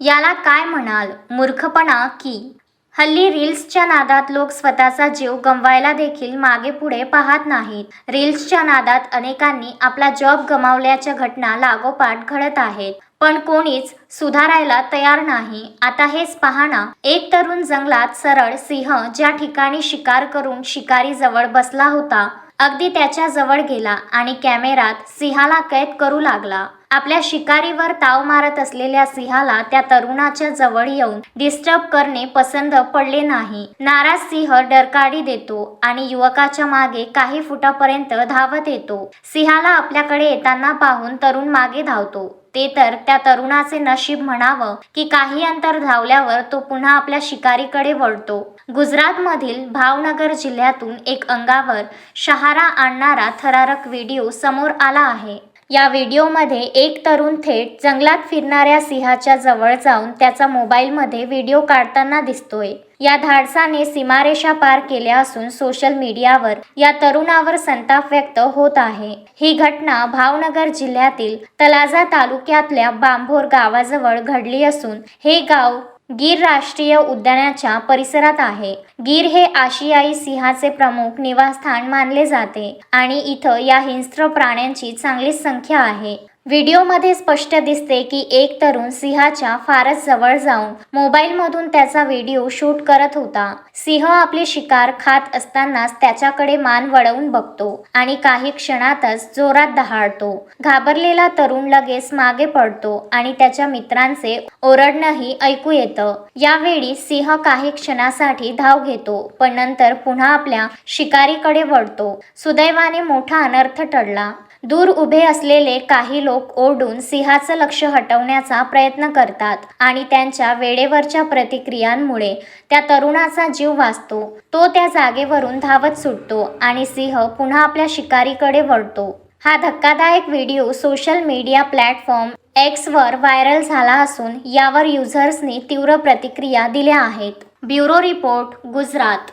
याला काय म्हणाल? मूर्खपणा की? हल्ली रील्सच्या नादात लोक स्वतःचा जीव गमवायला देखील मागे पुढे पाहत नाहीत. रील्सच्या नादात अनेकांनी आपला जॉब गमावल्याच्या घटना लागोपाठ घडत आहेत. पण कोणीच सुधारायला तयार नाही. आता हेच पहा ना एक तरुण जंगलात सरळ सिंह ज्या ठिकाणी शिकार करून शिकारी जवळ बसला होता अगदी त्याच्याजवळ गेला आणि कॅमेरात सिंहाला कैद करू लागला. आपल्या शिकारीवर ताव मारत असलेल्या सिंहाला त्या तरुणाच्या जवळ येऊन डिस्टर्ब करणे पसंत पडले नाही. नाराज सिंह डरकाडी देतो आणि युवकाच्या मागे काही फुटापर्यंत धावत येतो. सिंहाला आपल्याकडे येताना पाहून तरुण मागे धावतो. ते तर त्या तरुणाचे नशीब म्हणावं की काही अंतर धावल्यावर तो पुन्हा आपल्या शिकारीकडे वळतो. गुजरातमधील भावनगर जिल्ह्यातून एक अंगावर शहारा आणणारा थरारक व्हिडिओ समोर आला आहे. या व्हिडिओमध्ये एक तरुण थेट जंगलात फिरणाऱ्या सिंहाच्या जवळ जाऊन त्याचा मोबाईलमध्ये व्हिडिओ काढताना दिसतोय. या धाडसाने सीमारेषा पार केल्या असून सोशल मीडियावर या तरुणावर संताप व्यक्त होत आहे. ही घटना भावनगर जिल्ह्यातील तलाजा तालुक्यातल्या बांभोर गावाजवळ घडली असून हे गाव गीर राष्ट्रीय उद्यानाच्या परिसरात आहे. गीर हे आशियाई सिंहाचे प्रमुख निवासस्थान मानले जाते आणि इथं या हिंस्र प्राण्यांची चांगलीच संख्या आहे. व्हिडिओमध्ये स्पष्ट दिसते की एक तरुण सिंहाच्या फारच जवळ जाऊन मोबाईलमधून त्याचा व्हिडिओ शूट करत होता. सिंह आपली शिकार खात असतानाच त्याच्याकडे मान वळवून बघतो आणि काही क्षणातच जोरात दहाडतो. घाबरलेला तरुण लगेच मागे पडतो आणि त्याच्या मित्रांचे ओरडणंही ऐकू येतं. यावेळी सिंह काही क्षणासाठी धाव घेतो पण नंतर पुन्हा आपल्या शिकारीकडे वळतो. सुदैवाने मोठा अनर्थ टळला. दूर उभे असलेले काही लोक ओरडून सिंहाचं लक्ष हटवण्याचा प्रयत्न करतात आणि त्यांच्या वेळेवरच्या प्रतिक्रियांमुळे त्या तरुणाचा जीव वाचतो. तो त्या जागेवरून धावत सुटतो आणि सिंह पुन्हा आपल्या शिकारीकडे वळतो. हा धक्कादायक व्हिडिओ सोशल मीडिया प्लॅटफॉर्म एक्सवर व्हायरल झाला असून यावर युझर्सनी तीव्र प्रतिक्रिया दिल्या आहेत. Bureau report Gujarat.